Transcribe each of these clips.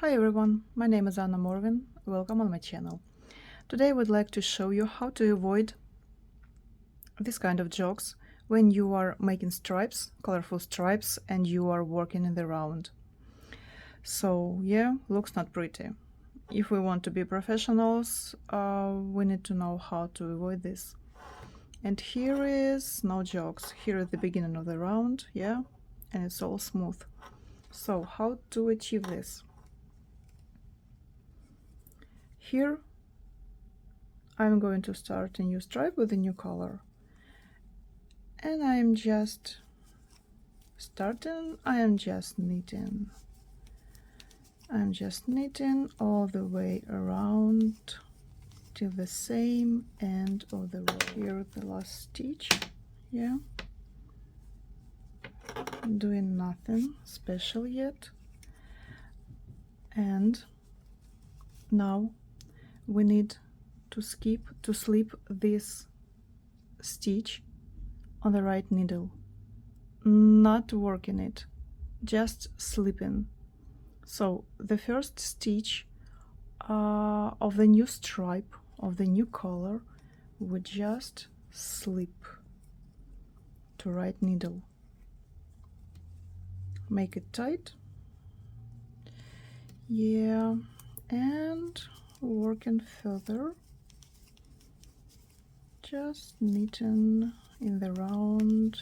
Hi everyone, my name is Anna Morvin. Welcome on my channel. Today I would like to show you how to avoid this kind of jokes when you are making stripes, colorful stripes, and you are working in the round. So yeah, looks not pretty. If we want to be professionals, uh, we need to know how to avoid this. And here is no jokes. Here is the beginning of the round, yeah, and it's all smooth. So how to achieve this? Here I'm going to start a new stripe with a new color. And I'm just starting, I am just knitting. I'm just knitting all the way around till the same end of the row. Here the last stitch, yeah. Doing nothing special yet. And now we need to skip to slip this stitch on the right needle. Not working it just slipping. So the first stitch uh, of the new stripe of the new color we just slip to right needle. Make it tight. Yeah and working further just knitting in the round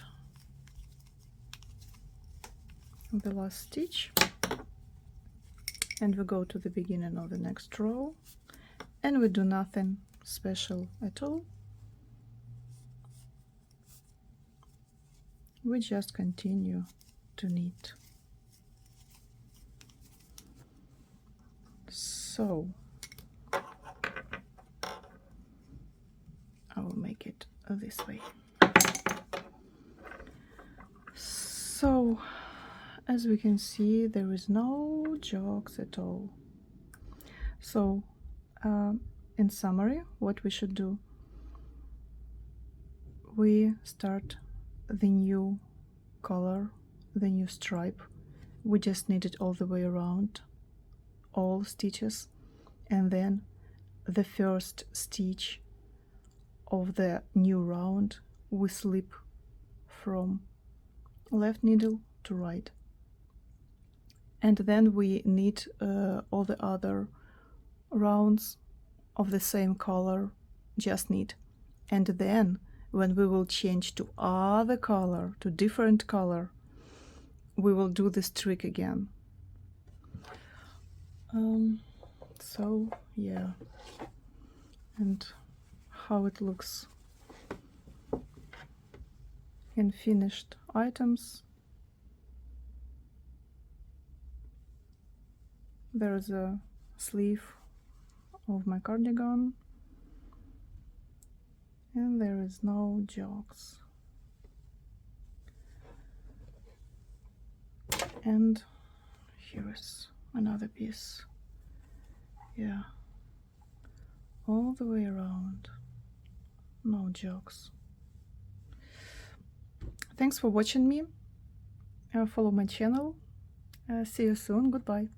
the last stitch. And we go to the beginning of the next row. And we do nothing special at all. We just continue to knit. So I will make it this way. So as we can see there is no jogs at all. So uh, in summary what we should do? We start the new color the new stripe. We just knit it all the way around all stitches. And then the first stitch of the new round we slip from left needle to right. And then we knit uh, all the other rounds of the same color just knit and then when we will change to other color to different color we will do this trick again. Um, so yeah. And how it looks in finished items. There's a sleeve of my cardigan. And there is no jogs and here is another piece. Yeah. All the way around no jokes. Thanks for watching me. Uh, follow my channel. Uh, see you soon. Goodbye